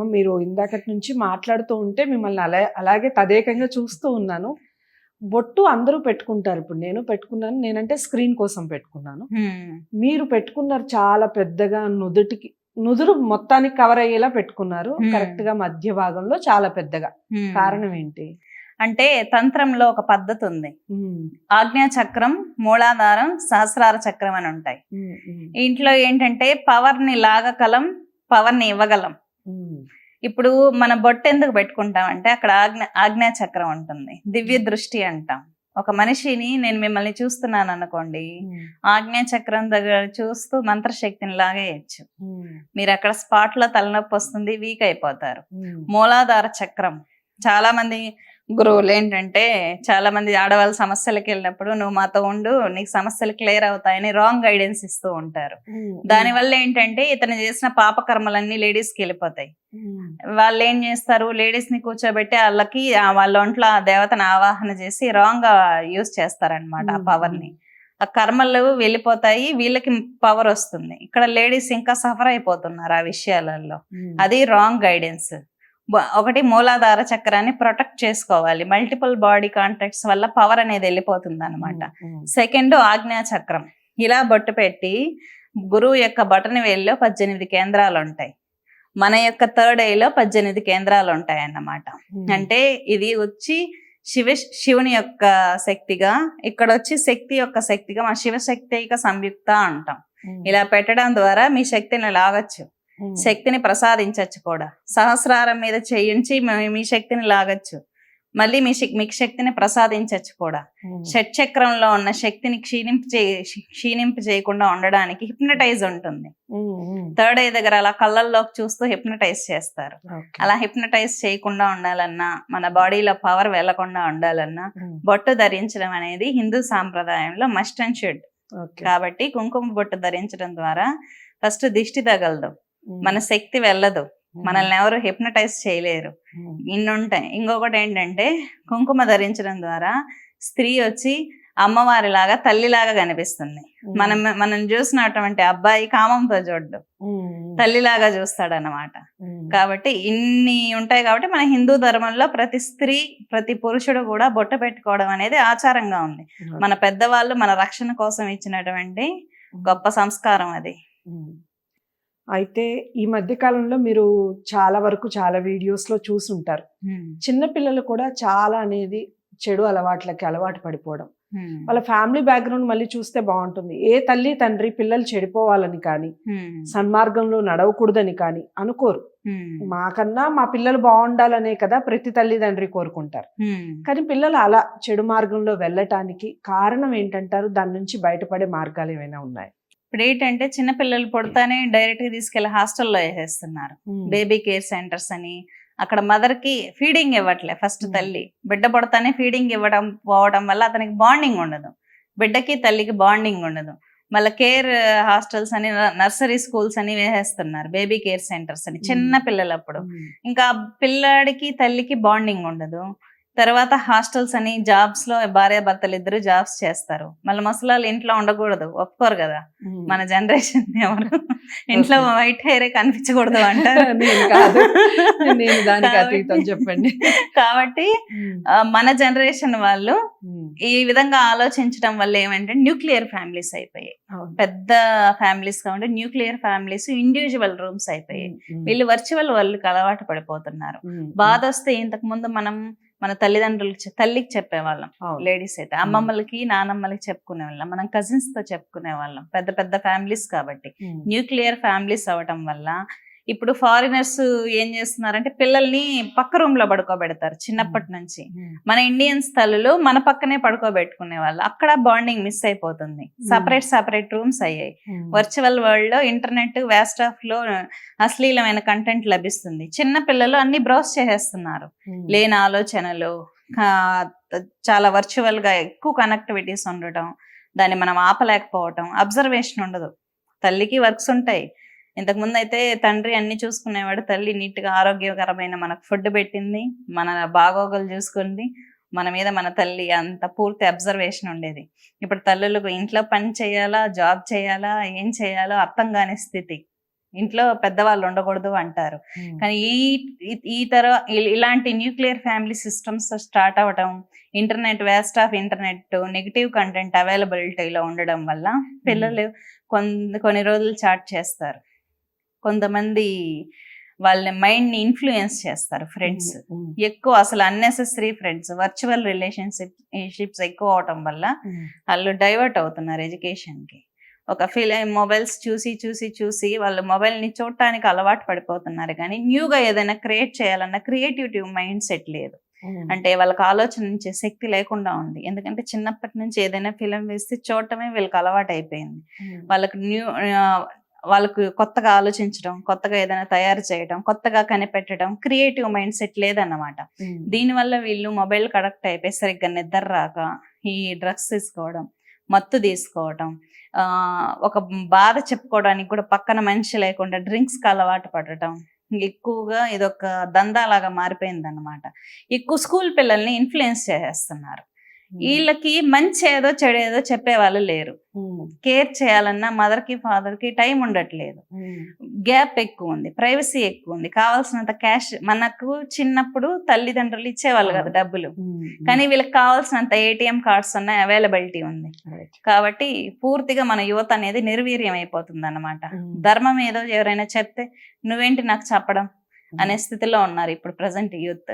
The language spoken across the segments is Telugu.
మీరు ఇందాకటి నుంచి మాట్లాడుతూ ఉంటే మిమ్మల్ని అలా అలాగే తదేకంగా చూస్తూ ఉన్నాను. బొట్టు అందరూ పెట్టుకుంటారు. ఇప్పుడు నేను పెట్టుకున్నాను నేనంటే స్క్రీన్ కోసం పెట్టుకున్నాను. మీరు పెట్టుకున్నారు చాలా పెద్దగా నుదుటికి నుదురు మొత్తానికి కవర్ అయ్యేలా పెట్టుకున్నారు. కరెక్ట్గా మధ్య భాగంలో చాలా పెద్దగా. కారణం ఏంటి? అంటే తంత్రంలో ఒక పద్ధతి ఉంది. ఆజ్ఞా చక్రం మూలాధారం సహస్రార చక్రం అని ఉంటాయి. ఇంట్లో ఏంటంటే పవర్ని లాగగలం పవర్ని ఇవ్వగలం. ఇప్పుడు మన బొట్టు ఎందుకు పెట్టుకుంటాం అంటే అక్కడ ఆజ్ఞ ఆజ్ఞా చక్రం ఉంటుంది. దివ్య దృష్టి అంటాం. ఒక మనిషిని నేను మిమ్మల్ని చూస్తున్నాను అనుకోండి ఆజ్ఞా చక్రం దగ్గర చూస్తూ మంత్రశక్తిని లాగేయచ్చు మీరు అక్కడ స్పాట్లో తలనొప్పి వస్తుంది వీక్ అయిపోతారు. మూలాధార చక్రం. చాలా మంది గురువులు ఏంటంటే చాలా మంది ఆడవాళ్ళ సమస్యలకు వెళ్ళినప్పుడు నువ్వు మాతో ఉండు నీకు సమస్యలు క్లియర్ అవుతాయని రాంగ్ గైడెన్స్ ఇస్తూ ఉంటారు. దానివల్ల ఏంటంటే ఇతను చేసిన పాపకర్మలన్నీ లేడీస్కి వెళ్ళిపోతాయి వాళ్ళు ఏం చేస్తారు లేడీస్ని కూర్చోబెట్టి వాళ్ళకి వాళ్ళ ఒంట్లో ఆ దేవతను ఆవాహన చేసి రాంగ్గా యూజ్ చేస్తారనమాట ఆ పవర్ని ఆ కర్మలు వెళ్ళిపోతాయి వీళ్ళకి పవర్ వస్తుంది. ఇక్కడ లేడీస్ ఇంకా సఫర్ అయిపోతున్నారు ఆ విషయాలలో. అది రాంగ్ గైడెన్స్. ఒకటి మూలాధార చక్రాన్ని ప్రొటెక్ట్ చేసుకోవాలి. మల్టిపుల్ బాడీ కాంటాక్ట్స్ వల్ల పవర్ అనేది వెళ్ళిపోతుంది అనమాట సెకండ్ ఆజ్ఞా చక్రం. ఇలా బొట్టు పెట్టి గురువు యొక్క బటన్ వేలిలో పద్దెనిమిది కేంద్రాలు ఉంటాయి మన యొక్క థర్డ్ ఐలో పద్దెనిమిది కేంద్రాలు ఉంటాయి అన్నమాట అంటే ఇది వచ్చి శివ శివుని యొక్క శక్తిగా ఇక్కడ వచ్చి శక్తి యొక్క శక్తిగా మన శివశక్తిక సంయుక్త అంటాం. ఇలా పెట్టడం ద్వారా మీ శక్తిని లాగచ్చు. శక్తిని ప్రసాదించవచ్చు కూడా. సహస్రారం మీద చేయించి మీ- శక్తిని లాగచ్చు. మళ్ళీ మీ మీకు శక్తిని ప్రసాదించవచ్చు కూడా. షట్చక్రంలో ఉన్న శక్తిని క్షీణింపు చే క్షీణింపు చేయకుండా ఉండడానికి హిప్నటైజ్ ఉంటుంది. థర్డ్ ఐ దగ్గర అలా కళ్ళల్లోకి చూస్తూ హిప్నటైజ్ చేస్తారు. అలా హిప్నటైజ్ చేయకుండా ఉండాలన్నా మన బాడీలో పవర్ వెళ్ళకుండా ఉండాలన్నా బొట్టు ధరించడం అనేది హిందూ సాంప్రదాయంలో మస్ట్ అండ్ షుడ్. కాబట్టి కుంకుమ బొట్టు ధరించడం ద్వారా ఫస్ట్ దిష్టి తగలదు మన శక్తి వెళ్ళదు. మనల్ని ఎవరు హిప్నటైజ్ చేయలేరు. ఉమ్, ఇన్ని ఉంటాయి ఇంకొకటి ఏంటంటే కుంకుమ ధరించడం ద్వారా స్త్రీ వచ్చి అమ్మవారిలాగా తల్లిలాగా కనిపిస్తుంది. మనం మనం చూసినటువంటి అబ్బాయి కామంతో చూడ్డు తల్లిలాగా చూస్తాడు అన్నమాట ఉమ్, కాబట్టి ఇన్ని ఉంటాయి కాబట్టి మన హిందూ ధర్మంలో ప్రతి స్త్రీ ప్రతి పురుషుడు కూడా బొట్ట పెట్టుకోవడం అనేది ఆచారంగా ఉంది. మన పెద్దవాళ్ళు మన రక్షణ కోసం ఇచ్చినటువంటి గొప్ప సంస్కారం అది. అయితే ఈ మధ్య కాలంలో మీరు చాలా వరకు చాలా వీడియోస్లో చూసుంటారు చిన్న పిల్లలు కూడా చాలా అనేది చెడు అలవాట్లకి అలవాటు పడిపోవడం. వాళ్ళ ఫ్యామిలీ బ్యాక్గ్రౌండ్ మళ్ళీ చూస్తే బాగుంటుంది. ఏ తల్లి తండ్రి పిల్లలు చెడిపోవాలని కానీ సన్మార్గంలో నడవకూడదని కానీ అనుకోరు. మాకన్నా మా పిల్లలు బాగుండాలనే కదా ప్రతి తల్లిదండ్రి కోరుకుంటారు. కానీ పిల్లలు అలా చెడు మార్గంలో వెళ్ళటానికి కారణం ఏంటంటారు? దాని నుంచి బయటపడే మార్గాలు ఏమైనా ఉన్నాయి? ఇప్పుడు ఏంటంటే చిన్న పిల్లలు పుడతానే డైరెక్ట్గా తీసుకెళ్ళి హాస్టల్లో వేసేస్తున్నారు. బేబీ కేర్ సెంటర్స్ అని. అక్కడ మదర్కి ఫీడింగ్ ఇవ్వట్లే ఫస్ట్ Hmm. తల్లి. బిడ్డ పుడతానే ఫీడింగ్ ఇవ్వడం పోవడం వల్ల అతనికి బాండింగ్ ఉండదు. బిడ్డకి తల్లికి బాండింగ్ ఉండదు. మళ్ళీ కేర్ హాస్టల్స్ అని నర్సరీ స్కూల్స్ అని వేసేస్తున్నారు. బేబీ కేర్ సెంటర్స్ అని. చిన్న Hmm. పిల్లలప్పుడు ఇంకా ఆ పిల్లాడికి తల్లికి బాండింగ్ ఉండదు. తర్వాత హాస్టల్స్ అని జాబ్స్లో భార్య భర్తలు ఇద్దరు జాబ్స్ చేస్తారు. మళ్ళీ ముసలాళ్ళు ఇంట్లో ఉండకూడదు. ఒప్పుకోరు కదా. మన జనరేషన్ ఎవరు? ఇంట్లో. వైట్ హెయిర్ కనిపించకూడదు అంటారు. చెప్పండి. కాబట్టి మన జనరేషన్ వాళ్ళు ఈ విధంగా ఆలోచించడం వల్ల ఏమంటే న్యూక్లియర్ ఫ్యామిలీస్ అయిపోయాయి. పెద్ద ఫ్యామిలీస్ కాబట్టి న్యూక్లియర్ ఫ్యామిలీస్ ఇండివిజువల్ రూమ్స్ అయిపోయాయి. వీళ్ళు వర్చువల్ వాళ్ళకి అలవాటు పడిపోతున్నారు. బాధ వస్తే ఇంతకు ముందు మనం మన తల్లిదండ్రులకి తల్లికి చెప్పేవాళ్ళం. లేడీస్ అయితే. అమ్మమ్మలకి నానమ్మలకి చెప్పుకునే వాళ్ళం. మనం కజిన్స్తో చెప్పుకునే వాళ్ళం. పెద్ద పెద్ద ఫ్యామిలీస్ కాబట్టి. న్యూక్లియర్ ఫ్యామిలీస్ అవ్వటం వల్ల ఇప్పుడు ఫారినర్స్ ఏం చేస్తున్నారంటే పిల్లల్ని పక్క రూమ్లో పడుకోబెడతారు చిన్నప్పటి నుంచి. మన ఇండియన్స్ తల్లులు మన పక్కనే పడుకోబెట్టుకునే వాళ్ళు. అక్కడ బాండింగ్ మిస్ అయిపోతుంది. సపరేట్ సపరేట్ రూమ్స్ అయ్యాయి. వర్చువల్ వరల్డ్లో ఇంటర్నెట్ వేస్ట్ ఆఫ్లో అశ్లీలమైన కంటెంట్ లభిస్తుంది. చిన్న పిల్లలు అన్ని బ్రౌజ్ చేసేస్తున్నారు. లేని ఆలోచనలు చాలా వర్చువల్గా ఎక్కువ కనెక్టివిటీస్ ఉండటం దాన్ని మనం ఆపలేకపోవటం అబ్జర్వేషన్ ఉండదు. తల్లికి వర్క్స్ ఉంటాయి. ఇంతకు ముందు అయితే తండ్రి అన్ని చూసుకునేవాడు. తల్లి నీట్గా ఆరోగ్యకరమైన మనకు ఫుడ్ పెట్టింది. మన బాగోగులు చూసుకుంది. మన మీద మన తల్లి అంత పూర్తి అబ్జర్వేషన్ ఉండేది. ఇప్పుడు తల్లులకు ఇంట్లో పని చేయాలా? జాబ్ చేయాలా? ఏం చేయాలో అర్థం కాని స్థితి. ఇంట్లో పెద్దవాళ్ళు ఉండకూడదు అంటారు. కానీ ఈ ఈ- తర ఇలాంటి న్యూక్లియర్ ఫ్యామిలీ సిస్టమ్స్ స్టార్ట్ అవ్వటం internet waste of internet negative content అవైలబిలిటీలో ఉండడం వల్ల పిల్లలు కొన్ని కొన్ని రోజులు చాట్ చేస్తారు. కొంతమంది వాళ్ళ మైండ్ని ఇన్ఫ్లుయెన్స్ చేస్తారు ఫ్రెండ్స్. ఎక్కువ అసలు unnecessary friends virtual relationship ships ఎక్కువ అవటం వల్ల వాళ్ళు డైవర్ట్ అవుతున్నారు ఎడ్యుకేషన్కి. ఒక ఫిలిం మొబైల్స్ చూసి చూసి చూసి వాళ్ళు మొబైల్ని చూడటానికి అలవాటు పడిపోతున్నారు కానీ న్యూగా ఏదైనా క్రియేట్ చేయాలన్న క్రియేటివిటీ మైండ్ సెట్ లేదు. అంటే వాళ్ళకి ఆలోచించే శక్తి లేకుండా ఉంది. ఎందుకంటే చిన్నప్పటి నుంచి ఏదైనా ఫిలిం వేస్తే చూడటమే వీళ్ళకి అలవాటు అయిపోయింది వాళ్ళకి న్యూ వాళ్ళకు కొత్తగా ఆలోచించడం కొత్తగా ఏదైనా తయారు చేయడం కొత్తగా కనిపెట్టడం క్రియేటివ్ మైండ్ సెట్ లేదన్నమాట. దీనివల్ల వీళ్ళు మొబైల్ కనెక్ట్ అయిపోయి సరిగ్గా నిద్ర రాక ఈ డ్రగ్స్ తీసుకోవడం మత్తు తీసుకోవడం ఆ ఒక బాధ చెప్పుకోవడానికి కూడా పక్కన మనిషి లేకుండా డ్రింక్స్కి అలవాటు పడటం ఎక్కువగా ఇదొక దందాలాగా మారిపోయింది అనమాట ఎక్కువ స్కూల్ పిల్లల్ని ఇన్ఫ్లుయెన్స్ చేసేస్తున్నారు వీళ్ళకి మంచి ఏదో చెడు ఏదో చెప్పే వాళ్ళు లేరు కేర్ చేయాలన్నా మదర్కి ఫాదర్కి టైం ఉండట్లేదు. గ్యాప్ ఎక్కువ ఉంది ప్రైవసీ ఎక్కువ ఉంది. కావాల్సినంత క్యాష్ మనకు చిన్నప్పుడు తల్లిదండ్రులు ఇచ్చేవాళ్ళు కదా డబ్బులు. కానీ వీళ్ళకి కావాల్సినంత ఏటీఎం కార్డ్స్ ఉన్నాయి అవైలబిలిటీ ఉంది. కాబట్టి పూర్తిగా మన యువత అనేది నిర్వీర్యం అయిపోతుంది అనమాట ధర్మం ఏదో ఎవరైనా చెప్తే నువ్వేంటి నాకు చెప్పడం? అనే స్థితిలో ఉన్నారు ఇప్పుడు ప్రజెంట్ యూత్.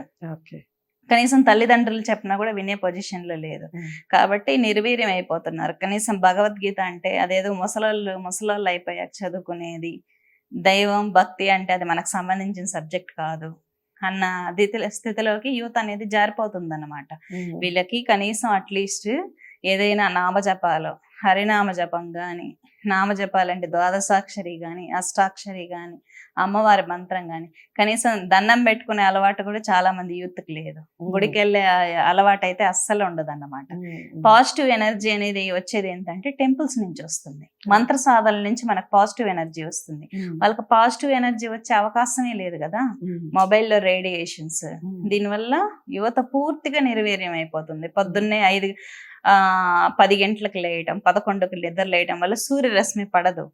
కనీసం తల్లిదండ్రులు చెప్పినా కూడా వినే పొజిషన్లో లేదు. కాబట్టి నిర్వీర్యం అయిపోతున్నారు. కనీసం భగవద్గీత అంటే అదేదో ముసలోళ్ళు ముసలోళ్ళు అయిపోయాక చదువుకునేది. దైవం భక్తి అంటే అది మనకు సంబంధించిన సబ్జెక్ట్ కాదు. అన్న స్థితిలోకి యూత్ అనేది జారిపోతుంది అనమాట వీళ్ళకి కనీసం అట్లీస్ట్ ఏదైనా నామజపాలు హరినామ జపం కానీ నామజపాలంటే ద్వాదశాక్షరి కానీ అష్టాక్షరి కానీ అమ్మవారి మంత్రం కానీ కనీసం దండం పెట్టుకునే అలవాటు కూడా చాలా మంది యూత్కి లేదు. గుడికి వెళ్ళే అలవాటు అయితే అస్సలు ఉండదు అన్నమాట పాజిటివ్ ఎనర్జీ అనేది వచ్చేది ఏంటంటే టెంపుల్స్ నుంచి వస్తుంది. మంత్ర సాధనల నుంచి మనకు పాజిటివ్ ఎనర్జీ వస్తుంది. వాళ్ళకి పాజిటివ్ ఎనర్జీ వచ్చే అవకాశమే లేదు కదా. మొబైల్లో రేడియేషన్స్. దీనివల్ల యువత పూర్తిగా నిర్వీర్యం అయిపోతుంది పొద్దున్నే ఐదు పది గంటలకు లేయటం పదకొండుకు నిద్ర లేయటం వల్ల సూర్యరశ్మి పడదు.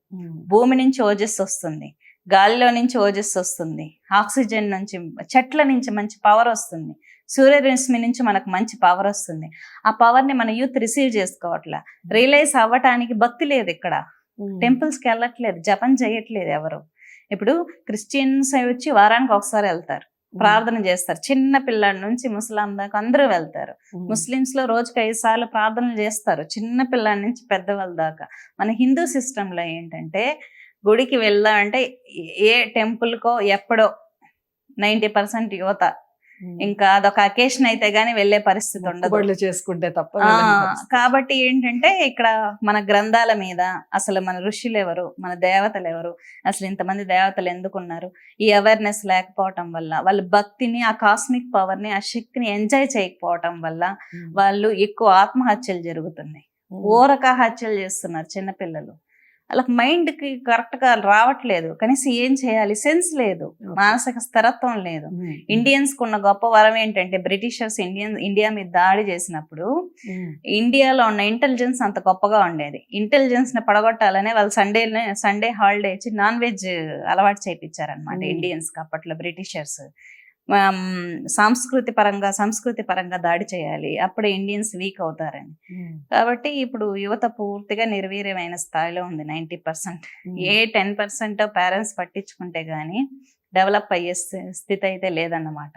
భూమి నుంచి ఓజస్ వస్తుంది. గాలిలో నుంచి ఓజస్ వస్తుంది. ఆక్సిజన్ నుంచి చెట్ల నుంచి మంచి పవర్ వస్తుంది. సూర్యరశ్మి నుంచి మనకు మంచి పవర్ వస్తుంది. ఆ పవర్ని మన యూత్ రిసీవ్ చేసుకోవట్లా. రియలైజ్ అవ్వటానికి భక్తి లేదు ఇక్కడ. టెంపుల్స్కి వెళ్ళట్లేదు. జపం చేయట్లేదు ఎవరు. ఇప్పుడు క్రిస్టియన్స్ వచ్చి వారానికి ఒకసారి వెళ్తారు. ప్రార్థన చేస్తారు. చిన్న పిల్లాడి నుంచి ముసలాం దాకా అందరూ వెళ్తారు. ముస్లిమ్స్లో రోజుకి ఐదు సార్లు ప్రార్థనలు చేస్తారు. చిన్న పిల్లాడి నుంచి పెద్దవాళ్ళ దాకా. మన హిందూ సిస్టమ్లో ఏంటంటే గుడికి వెళ్దామంటే ఏ టెంపుల్ కో ఎప్పుడో నైంటీ పర్సెంట్ యువత ఇంకా అదొక అకేషన్ అయితే గానీ వెళ్ళే పరిస్థితి ఉండదు చేసుకుంటే తప్ప. కాబట్టి ఏంటంటే ఇక్కడ మన గ్రంథాల మీద అసలు మన ఋషులు ఎవరు మన దేవతలు ఎవరు అసలు ఇంతమంది దేవతలు ఎందుకున్నారు ఈ అవేర్నెస్ లేకపోవటం వల్ల వాళ్ళ భక్తిని ఆ కాస్మిక్ పవర్ని ఆ శక్తిని ఎంజాయ్ చేయకపోవటం వల్ల. వాళ్ళు ఎక్కువ ఆత్మహత్యలు జరుగుతున్నాయి. ఊరక హత్యలు చేస్తున్నారు చిన్నపిల్లలు వాళ్ళకి మైండ్కి కరెక్ట్గా రావట్లేదు కనీసం ఏం చేయాలి సెన్స్ లేదు. మానసిక స్థిరత్వం లేదు ఉమ్. ఇండియన్స్ కున్న గొప్ప వరం ఏంటంటే బ్రిటిషర్స్ ఇండియన్ ఇండియా మీద దాడి చేసినప్పుడు. ఇండియాలో ఉన్న ఇంటెలిజెన్స్ అంత గొప్పగా ఉండేది ఇంటెలిజెన్స్ని పడగొట్టాలనే వాళ్ళు సండే సండే హాలిడే ఇచ్చి నాన్ వెజ్ అలవాటు చేయించారనమాట. ఇండియన్స్కి అప్పట్లో బ్రిటిషర్స్ సంస్కృతి పరంగా సంస్కృతి పరంగా దాడి చేయాలి అప్పుడే ఇండియన్స్ వీక్ అవుతారని ఉమ్. కాబట్టి ఇప్పుడు యువత పూర్తిగా నిర్వీర్యమైన స్థాయిలో ఉంది ninety percent um. A ten percent parents పట్టించుకుంటే గానీ డెవలప్ అయ్యే స్థి- స్థితి అయితే లేదన్నమాట